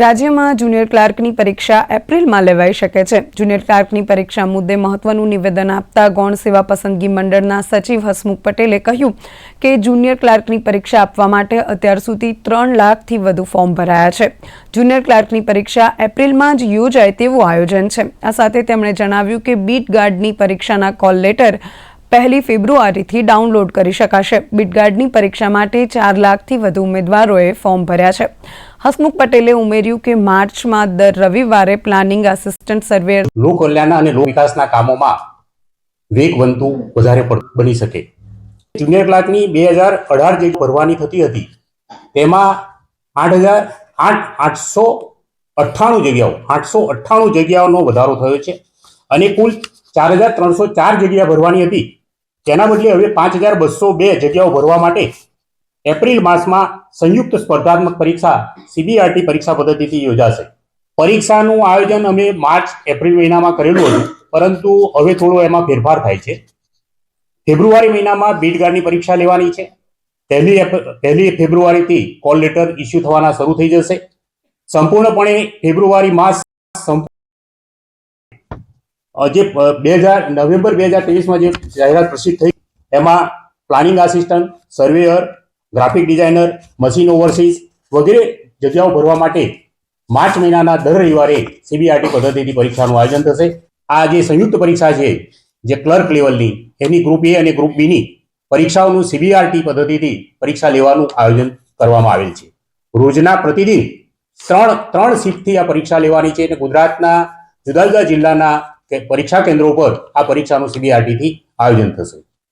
રાજ્યમાં જુનિયર ક્લાર્કની પરીક્ષા એપ્રિલમાં લેવાઈ શકે છે. જુનિયર ક્લાર્કની પરીક્ષા મુદ્દે મહત્વનું નિવેદન આપતા ગૌણ સેવા પસંદગી મંડળના સચિવ હસમુખ પટેલે કહ્યું કે જુનિયર ક્લાર્કની પરીક્ષા આપવા માટે અત્યાર સુધી ત્રણ લાખથી વધુ ફોર્મ ભરાયા છે. જુનિયર ક્લાર્કની પરીક્ષા એપ્રિલમાં જ યોજાય તેવું આયોજન છે. આ સાથે તેમણે જણાવ્યું કે બીટ ગાર્ડની પરીક્ષાના કોલ લેટર પહેલી ફેબ્રુઆરીથી ડાઉનલોડ કરી શકાશે. બીટગાર્ડની પરીક્ષા માટે ચાર લાખથી વધુ ઉમેદવારોએ ફોર્મ ભર્યા છે. હસમુખ પટેલે ઉમેર્યું કે માર્ચમાં દર રવિવારે પ્લાનિંગ આસિસ્ટન્ટ સર્વેયર લોક કલ્યાણ અને લોક વિકાસના કામોમાં વેગવંતું વધારે બની શકે. જુનિયર ક્લાર્કની બે હજાર અઢાર જે ભરવાની થતી હતી, તેમાં આઠ હજાર આઠ, આઠસો અઠ્ઠાણું જગ્યાઓ, આઠસો અઠ્ઠાણું જગ્યાઓનો વધારો થયો છે અને કુલ ચાર હજાર ત્રણસો ચાર જગ્યા ભરવાની હતી. તેના બદલે હવે પાંચ હજાર બસો બે જગ્યાઓ ભરવા માટે એપ્રિલ માસમાં સંયુક્ત સ્પર્ધાત્મક પરીક્ષા, સીબીઆરટી પરીક્ષા પદ્ધતિથી યોજાશે. પરીક્ષાનું આયોજન અમે માર્ચ, એપ્રિલ મહિનામાં કરેલું હતું, પરંતુ હવે થોડો એમાં ફેરફાર થાય છે. ફેબ્રુઆરી મહિનામાં બીટગાર્ડની પરીક્ષા લેવાની છે. પહેલી પહેલી ફેબ્રુઆરીથી કોલ લેટર ઇસ્યુ થવાના શરૂ થઈ જશે. સંપૂર્ણપણે ફેબ્રુઆરી માસ જે, બે હજાર, નવેમ્બર બે હજાર ત્રેવીસમાં જે જાહેરાત પ્રસિદ્ધ થઈ, એમાં planning assistant, surveyor graphic designer machine overseas વગેરે જગ્યાઓ ભરવા માટે માર્ચ મહિનાના દર રવિવારે સીબીઆરટી પદ્ધતિથી પરીક્ષાનું આયોજન થશે. આ જે સંયુક્ત પરીક્ષા છે, જે ક્લર્ક લેવલની એની ગ્રુપ એ અને ગ્રુપ બીની પરીક્ષાઓનું સીબીઆરટી પદ્ધતિથી પરીક્ષા લેવાનું આયોજન કરવામાં આવેલ છે. રોજના પ્રતિદિન ત્રણ ત્રણ શિફ્ટથી આ પરીક્ષા લેવાની છે અને ગુજરાતના જુદા જુદા જિલ્લાના પરીક્ષા કેન્દ્રો પર આ પરીક્ષાનું સીબીઆરટીથી આયોજન થશે.